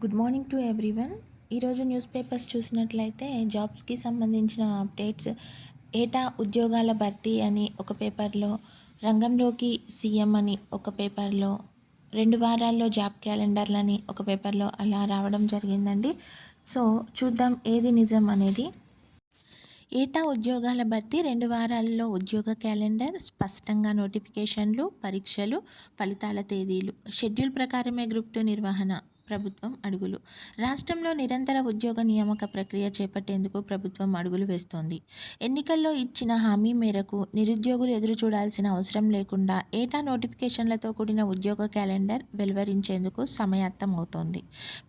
Good morning to everyone ఈరోజు news papers చూసినట్లయితే జాబ్స్కి సంబంధించిన అప్డేట్స్ ఏటా ఉద్యోగాల భర్తీ అని ఒక పేపర్లో రంగంలోకి సీఎం అని ఒక పేపర్లో రెండు వారాల్లో జాబ్ క్యాలెండర్లని ఒక పేపర్లో అలా రావడం జరిగిందండి. సో చూద్దాం ఏది నిజం అనేది. ఏటా ఉద్యోగాల భర్తీ రెండు వారాల్లో ఉద్యోగ క్యాలెండర్ స్పష్టంగా నోటిఫికేషన్లు పరీక్షలు ఫలితాల తేదీలు షెడ్యూల్ ప్రకారమే గ్రూప్ టూ నిర్వహణ. ప్రభుత్వం అడుగులు. రాష్ట్రంలో నిరంతర ఉద్యోగ నియామక ప్రక్రియ చేపట్టేందుకు ప్రభుత్వం అడుగులు వేస్తోంది. ఎన్నికల్లో ఇచ్చిన హామీ మేరకు నిరుద్యోగులు ఎదురు చూడాల్సిన అవసరం లేకుండా ఏటా నోటిఫికేషన్లతో కూడిన ఉద్యోగ క్యాలెండర్ వెలువరించేందుకు సమయాత్తం అవుతోంది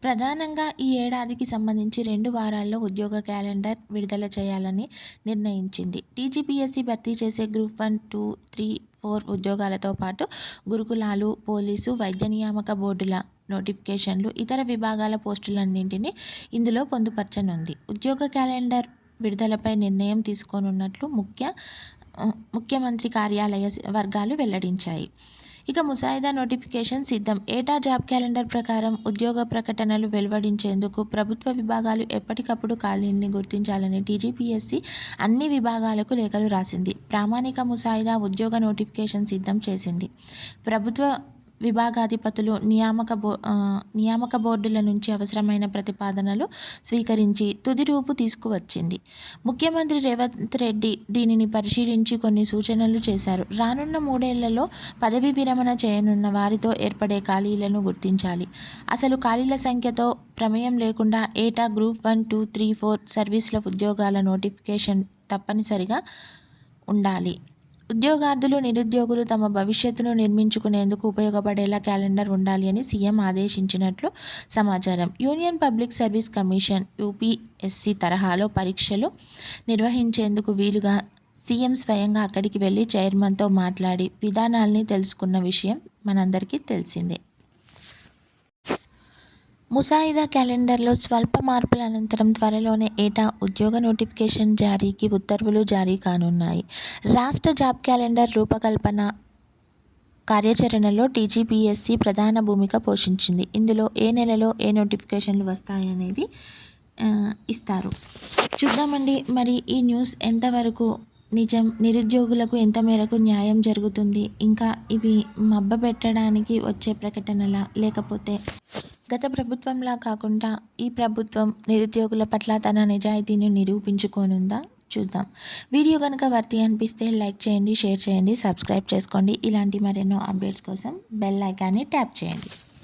ప్రధానంగా ఈ ఏడాదికి సంబంధించి రెండు వారాల్లో ఉద్యోగ క్యాలెండర్ విడుదల చేయాలని నిర్ణయించింది. టీజీపీఎస్సీ భర్తీ చేసే group one two three four ఉద్యోగాలతో పాటు గురుకులాలు పోలీసు వైద్య నియామక బోర్డుల నోటిఫికేషన్లు ఇతర విభాగాల పోస్టులన్నింటినీ ఇందులో పొందుపరచనుంది. ఉద్యోగ క్యాలెండర్ విడుదలపై నిర్ణయం తీసుకోనున్నట్లు ముఖ్య ముఖ్యమంత్రి కార్యాలయ వర్గాలు వెల్లడించాయి. ఇక ముసాయిదా నోటిఫికేషన్ సిద్ధం. ఏటా జాబ్ క్యాలెండర్ ప్రకారం ఉద్యోగ ప్రకటనలు వెలువడించేందుకు ప్రభుత్వ విభాగాలు ఎప్పటికప్పుడు ఖాళీని గుర్తించాలని టీజీపీఎస్సీ అన్ని విభాగాలకు లేఖలు రాసింది. ప్రామాణిక ముసాయిదా ఉద్యోగ నోటిఫికేషన్ సిద్ధం చేసింది. ప్రభుత్వ విభాగాధిపతులు నియామక బో నియామక బోర్డుల నుంచి అవసరమైన ప్రతిపాదనలు స్వీకరించి తుది రూపు తీసుకువచ్చింది. ముఖ్యమంత్రి రేవంత్ రెడ్డి దీనిని పరిశీలించి కొన్ని సూచనలు చేశారు. రానున్న మూడేళ్ళలో పదవీ విరమణ చేయనున్న వారితో ఏర్పడే ఖాళీలను గుర్తించాలి. అసలు ఖాళీల సంఖ్యతో ప్రమేయం లేకుండా ఏటా group one two three four సర్వీసుల ఉద్యోగాల నోటిఫికేషన్ తప్పనిసరిగా ఉండాలి. ఉద్యోగార్థులు నిరుద్యోగులు తమ భవిష్యత్తును నిర్మించుకునేందుకు ఉపయోగపడేలా క్యాలెండర్ ఉండాలి అని సీఎం ఆదేశించినట్లు సమాచారం. Union public service commission UPSC తరహాలో పరీక్షలు నిర్వహించేందుకు వీలుగా సీఎం స్వయంగా అక్కడికి వెళ్ళి చైర్మన్తో మాట్లాడి విధానాల్ని తెలుసుకున్న విషయం మనందరికీ తెలిసిందే. ముసాయిదా క్యాలెండర్లో స్వల్ప మార్పుల అనంతరం త్వరలోనే ఏటా ఉద్యోగ నోటిఫికేషన్ జారీకి ఉత్తర్వులు జారీ కానున్నాయి. రాష్ట్ర జాబ్ క్యాలెండర్ రూపకల్పన కార్యాచరణలో టీజీపీఎస్సీ ప్రధాన భూమిక పోషించింది. ఇందులో ఏ నెలలో ఏ నోటిఫికేషన్లు వస్తాయనేది ఇస్తారు. చూద్దామండి. మరి ఈ న్యూస్ ఎంతవరకు నిజం నిరుద్యోగులకు ఎంత మేరకు న్యాయం జరుగుతుంది? ఇంకా ఇవి మబ్బ పెట్టడానికి వచ్చే ప్రకటనలా? లేకపోతే గత ప్రభుత్వంలా కాకుండా ఈ ప్రభుత్వం నిరుద్యోగుల పట్ల తన నిజాయితీని నిరూపించుకోనుందా? చూద్దాం. వీడియో కనుక వర్తి అనిపిస్తే లైక్ చేయండి షేర్ చేయండి సబ్స్క్రైబ్ చేసుకోండి. ఇలాంటి మరెన్నో అప్డేట్స్ కోసం బెల్ ఐకాన్ని ట్యాప్ చేయండి.